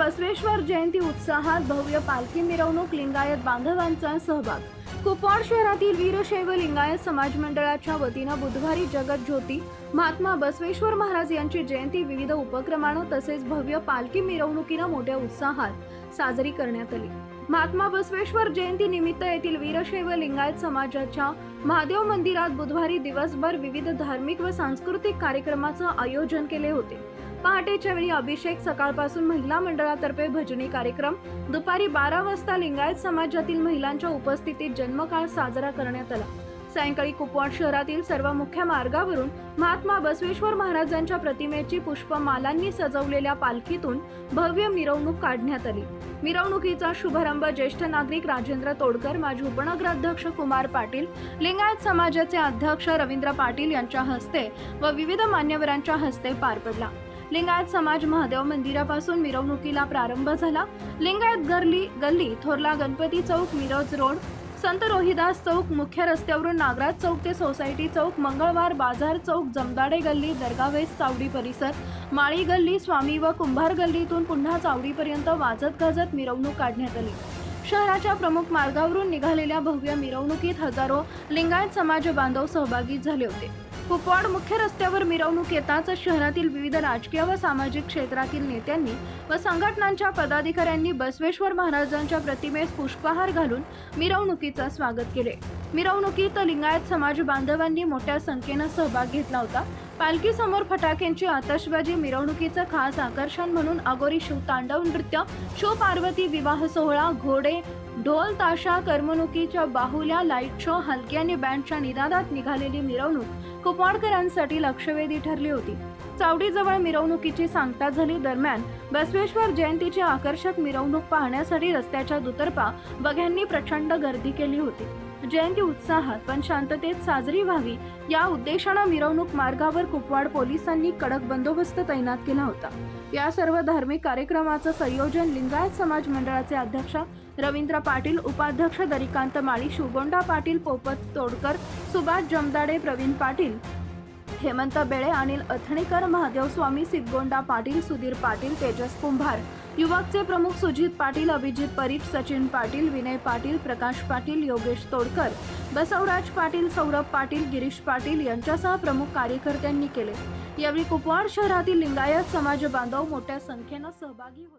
बसवेश्वर जयंती उत्साहात भव्य पालखी मिरवणूक लिंगायत बांधवांचा सहभाग. कुपवाड शहरातील वीरशैव लिंगायत समाज मंडळाच्या वतीनं बुधवारी जगत ज्योती महात्मा बसवेश्वर महाराज यांची जयंती विविध उपक्रमानं तसेच भव्य पालखी मिरवणुकीनं मोठ्या उत्साहात साजरी करण्यात आली. महात्मा बसवेश्वर जयंती निमित्त येथील वीरशैव लिंगायत समाजाच्या महादेव मंदिरात बुधवारी दिवसभर विविध धार्मिक व सांस्कृतिक कार्यक्रमाचं आयोजन केले होते. पहाटेच्या वेळी अभिषेक सकाळपासून महिला मंडळातर्फे भजनी कार्यक्रम दुपारी बारा वाजता लिंगायत समाजातील महिलांच्या उपस्थितीत जन्मकाळ साजरा करण्यात आला. सायंकाळी कुपवाड शहरातील सर्व मुख्य मार्गावरून महात्मा बसवेश्वर महाराजांच्या प्रतिमेची पुष्पमालांनी सजवलेल्या पालखीतून भव्य मिरवणूक काढण्यात आली. मिरवणुकीचा शुभारंभ ज्येष्ठ नागरिक राजेंद्र तोडकर माजी उपनगराध्यक्ष कुमार पाटील लिंगायत समाजाचे अध्यक्ष रवींद्र पाटील यांच्या हस्ते व विविध मान्यवरांच्या हस्ते पार पडला. लिंगायत समाज महादेव मंदिरापासून मिरवणुकीला प्रारंभ झाला. लिंगायत गल्ली गल्ली थोरला गणपती चौक मिरज रोड संत रोहिदास चौक मुख्य रस्त्यावरून नागराज चौक ते सोसायटी चौक मंगळवार बाजार चौक जमदाडे गल्ली दर्गावेस चावडी परिसर माळी गल्ली स्वामी व कुंभार गल्लीतून पुन्हा चावडीपर्यंत वाजत गाजत मिरवणूक काढण्यात आली. शहराच्या प्रमुख मार्गावरून निघालेल्या भव्य मिरवणुकीत हजारो लिंगायत समाज बांधव सहभागी झाले होते. कुपवाड मुख्य रस्त्यावर मिरवणूक येताच शहरातील विविध राजकीय व सामाजिक क्षेत्रातील नेत्यांनी व संघटनांच्या पदाधिकाऱ्यांनी बसवेश्वर महाराजांच्या प्रतिमेस पुष्पहार घालून मिरवणुकीचं स्वागत केले. मिरवणुकीत लिंगायत समाज बांधवांनी मोठ्या संख्येनं सहभाग घेतला होता. पालखी समोर फटाक्यांची आतषबाजी मिरवणुकीचं खास आकर्षण म्हणून अगोरी शिवतांडव नृत्य शिव पार्वती विवाह सोहळा घोडे ढोल ताशा करमणुकीच्या बाहुल्या लाइट शो हलकी आणि बँडच्या निनादात निघालेली मिरवणूक कुपवाडकरांसाठी लक्षवेधी ठरली होती. चावडीजवळ मिरवणुकीची सांगता झाली दरम्यान बसवेश्वर जयंतीची आकर्षक मिरवणूक पाहण्यासाठी रस्त्याच्या दुतर्फा बघ्यांनी प्रचंड गर्दी केली होती. जयंती उत्साहात पण शांततेत साजरी व्हावी या उद्देशानं मिरवणूक मार्गावर कुपवाड पोलिसांनी कडक बंदोबस्त तैनात केला होता. या सर्व धार्मिक कार्यक्रमाचं संयोजन लिंगायत समाज मंडळाचे अध्यक्ष रवींद्र पाटील उपाध्यक्ष दरिकांत माळी शुगोंडा पाटील पोपत तोडकर सुभाष जमदाडे प्रवीण पाटील हेमंत बेळे अनिल अथणीकर महादेव स्वामी सिद्धगोंडा पाटील सुधीर पाटील तेजस कुंभार. युवकचे प्रमुख सुजित पाटील अभिजित परीट सचिन पाटील विनय पाटील प्रकाश पाटील योगेश तोडकर. बसवराज पाटील सौरभ पाटील गिरीश पाटील यांच्यासह प्रमुख कार्यकर्त्यांनी केले. यावेळी कुपवाड शहरातील लिंगायत समाज बांधव मोठ्या संख्येनं सहभागी होते